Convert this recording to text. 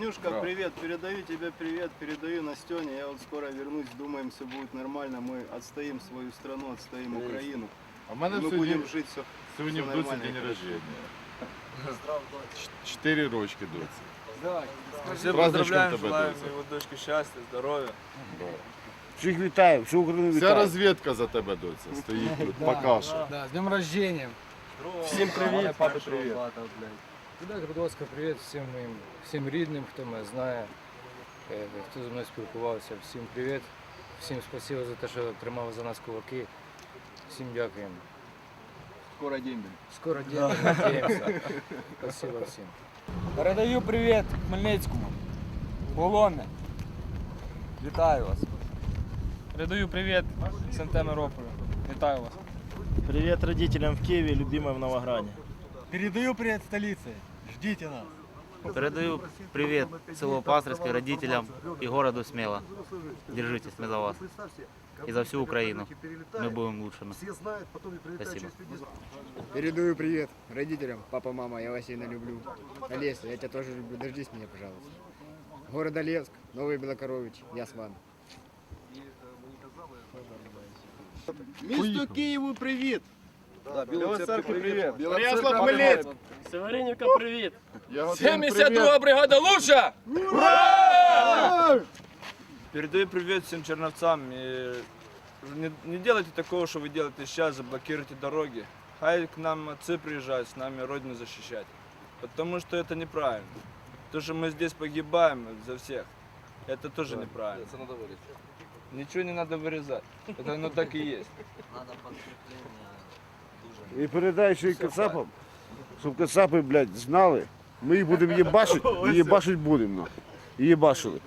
Танюшка, Да. привет, передаю тебе привет, передаю Настене. Я вот скоро вернусь, думаем, все будет нормально. Мы отстоим свою страну, отстоим Украину. А в мене Мы сьогодні, будем жить все. сьогодні в все доці нормально. день рождення. Ч- Чотири рочки доці. Все Праздничком поздравляем, тебе, желаем Доця. его дочке счастья, здоровья. Всіх вітаю, всю Україну Вся вітаю. розвідка за тебе, доця, стоїть тут, покаже. Да, с днем рождения. Всем привет, папе привет. Передайте, будь ласка, привіт всім моїм, всім рідним, хто мене знає, е, хто зі мною спілкувався. Всім привіт. Всім спасибо за те, що тримали за нас кулаки. Всім дякуємо. Скоро день. Скоро день, надіємося. Спасибо всім. Передаю привіт Хмельницькому. Полонне. Вітаю вас. Передаю привет Сантемирополю. Вітаю вас. Привет родителям в Киеве, любимой в Новограде. Передаю привіт столиці. Ждіть нас. Передаю привет селу Пастырской родителям и городу Смело. Держитесь, мы за вас. И за всю Украину. Мы будем лучшими. Спасибо. Передаю привет родителям. Папа, мама, я вас сильно люблю. Олеся, я тебя тоже люблю. Дождись меня, пожалуйста. Город Олевск, Новый Белокорович, я с вами. Місту Києву привіт! Білоцеркві привіт! Переяслав Хмельницьк! Северинівка, привіт! 72 бригада лучша! Передаю привет всем черновцам. И не, не делайте такого, что вы делаете сейчас, заблокируйте дороги. Хай к нам отцы приезжают с нами родину защищать. Потому что это неправильно. То, что мы здесь погибаем за всех, это тоже неправильно. Ничего не надо вырезать. Это оно так и есть. І передай ще й кацапам, щоб кацапи, блядь, знали. Ми їх будемо їбашити, і їбашить будемо. нахуй. І їбашили.